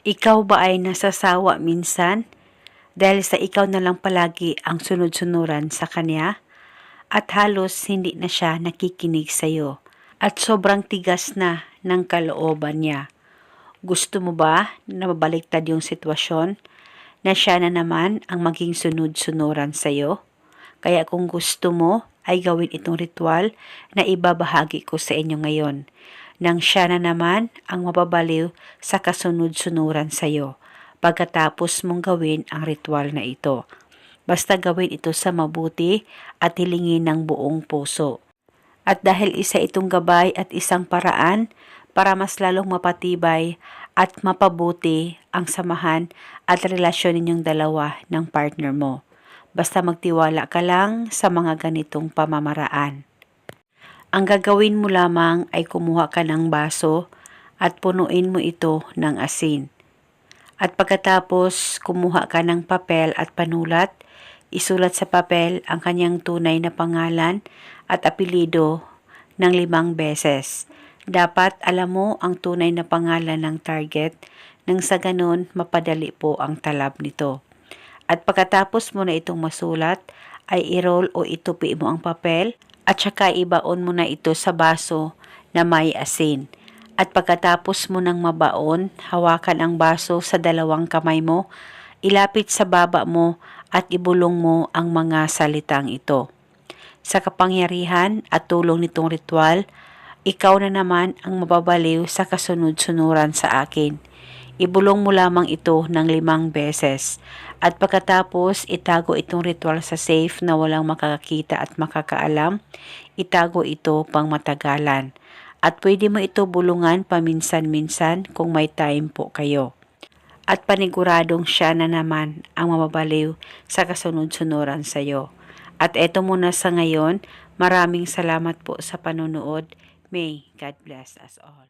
Ikaw ba ay nasasawa minsan dahil sa ikaw na lang palagi ang sunod-sunuran sa kanya? At halos hindi na siya nakikinig sa'yo at sobrang tigas na ng kalooban niya. Gusto mo ba na mabaliktad yung sitwasyon na siya na naman ang maging sunod-sunuran sa'yo? Kaya kung gusto mo ay gawin itong ritual na ibabahagi ko sa inyo ngayon nang siya na naman ang mababaliw sa kasunod-sunuran sa iyo pagkatapos mong gawin ang ritual na ito. Basta gawin ito sa mabuti at hilingin ng buong puso. At dahil isa itong gabay at isang paraan para mas lalong mapatibay at mapabuti ang samahan at relasyon ninyong dalawa ng partner mo. Basta magtiwala ka lang sa mga ganitong pamamaraan. Ang gagawin mo lamang ay kumuha ka ng baso at punuin mo ito ng asin. At pagkatapos kumuha ka ng papel at panulat, isulat sa papel ang kanyang tunay na pangalan at apelido ng limang beses. Dapat alam mo ang tunay na pangalan ng target nang sa ganun mapadali po ang talab nito. At pagkatapos mo na itong masulat, ay i-roll o itupi mo ang papel at saka ibaon mo na ito sa baso na may asin. At pagkatapos mo nang mabaon, hawakan ang baso sa dalawang kamay mo, ilapit sa baba mo at ibulong mo ang mga salitang ito. Sa kapangyarihan at tulong nitong ritual, ikaw na naman ang mababaliw sa kasunod-sunuran sa akin. Ibulong mo lamang ito ng limang beses. At pagkatapos itago itong ritual sa safe na walang makakakita at makakaalam, itago ito pang matagalan. At pwede mo ito bulungan paminsan-minsan kung may time po kayo. At paniguradong siya na naman ang mababaliw sa kasunod-sunuran sa iyo. At eto muna sa ngayon, maraming salamat po sa panonood. May God bless us all.